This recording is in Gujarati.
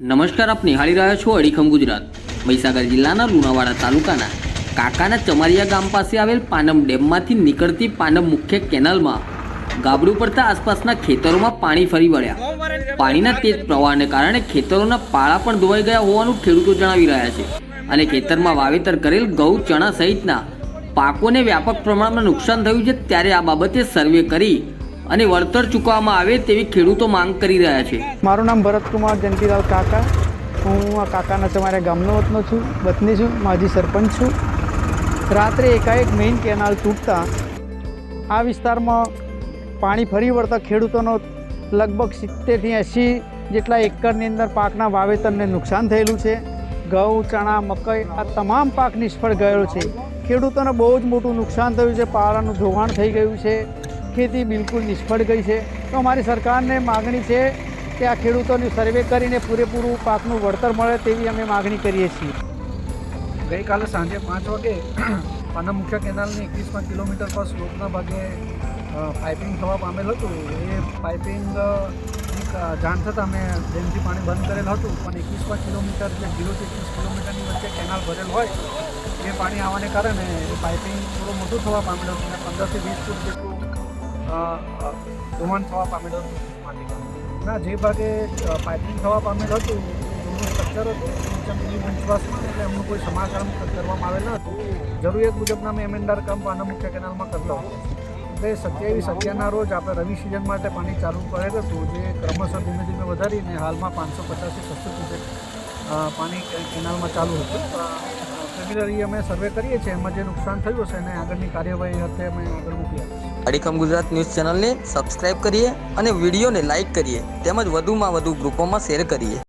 નમસ્કાર, આપ નિહાળી રહ્યા છો અડીખમ ગુજરાત. મહીસાગર જિલ્લાના લુણાવાડા તાલુકાના કાકાના ચમારિયા ગામ પાસે આવેલ પાનમ ડેમમાંથી નીકળતી પાનમ મુખ્ય કેનાલમાં ગાબડું પડતા આસપાસના ખેતરોમાં પાણી ફરી વળ્યા. પાણીના તેજ પ્રવાહને કારણે ખેતરોના પાળા પણ ધોવાઈ ગયા હોવાનું ખેડૂતો જણાવી રહ્યા છે અને ખેતરમાં વાવેતર કરેલ ઘઉં, ચણા સહિતના પાકોને વ્યાપક પ્રમાણમાં નુકસાન થયું છે. ત્યારે આ બાબતે સર્વે કરી અને વળતર ચૂકવવામાં આવે તેવી ખેડૂતો માંગ કરી રહ્યા છે. મારું નામ ભરતકુમાર જયંતિલાલ કાકા. હું આ કાકાના તમારા ગામનો વતનો છું, વતની છું, માજી સરપંચ છું. રાત્રે એકાએક મેઇન કેનાલ તૂટતા આ વિસ્તારમાં પાણી ફરી વળતા ખેડૂતોનો લગભગ સિત્તેરથી એંશી જેટલા એકરની અંદર પાકના વાવેતરને નુકસાન થયેલું છે. ઘઉં, ચણા, મકઈ આ તમામ પાક નિષ્ફળ ગયો છે. ખેડૂતોને બહુ જ મોટું નુકસાન થયું છે. પારાનું ધોવાણ થઈ ગયું છે. ખેતી બિલકુલ નિષ્ફળ ગઈ છે. તો અમારી સરકારને માગણી છે કે આ ખેડૂતોની સર્વે કરીને પૂરેપૂરું પાકનું વળતર મળે તેવી અમે માગણી કરીએ છીએ. ગઈકાલે સાંજે પાંચ વાગે પાના મુખ્ય કેનાલની એકવીસમાં કિલોમીટર પર સ્લોપના ભાગે પાઇપિંગ થવા પામેલ હતું. એ પાઇપિંગ જાણ થતાં અમે ડેમથી પાણી બંધ કરેલ હતું. પણ એકવીસમાં કિલોમીટર એટલે જીરોથી એકવીસ કિલોમીટરની વચ્ચે કેનાલ ભરેલ હોય, એ પાણી આવવાને કારણે એ પાઇપિંગ થોડું મોટું થવા પામેલું હતું. અને પંદરથી વીસ ફૂટ જેટલું ધોવાણ થવા પામેલું હતું ના, જે ભાગે પાઇપિંગ થવા પામેલ હતું, એમનું સ્ટ્રક્ચર હતું ચમની વંશવાસમાં, એટલે એમનું કોઈ સમારકામ કરવામાં આવેલ ન હતું. જરૂરિયાત મુજબના મેં એમેન્ડાર કામ પાના મુખ્ય કેનાલમાં કરેલો હતો. એટલે સત્યાવીસ અગિયારના રોજ આપણે રવિ સિઝન માટે પાણી ચાલુ કરેલ હતું જે ક્રમશઃ ધીમે ધીમે વધારીને હાલમાં પાંચસો પચાસથી છસો ક્યુસેક પાણી કેનાલમાં ચાલુ હતું. રેગ્યુલરી અમે સર્વે કરીએ છીએ, એમાં જે નુકસાન થયું હશે, એને આગળની કાર્યવાહી અર્થે અમે આગળ મૂકી અડીખમ ગુજરાત ન્યૂઝ ચેનલને સબસ્ક્રાઇબ કરીએ અને વિડીયોને લાઇક કરીએ, તેમજ વધુમાં વધુ ગ્રુપોમાં શેર કરીએ.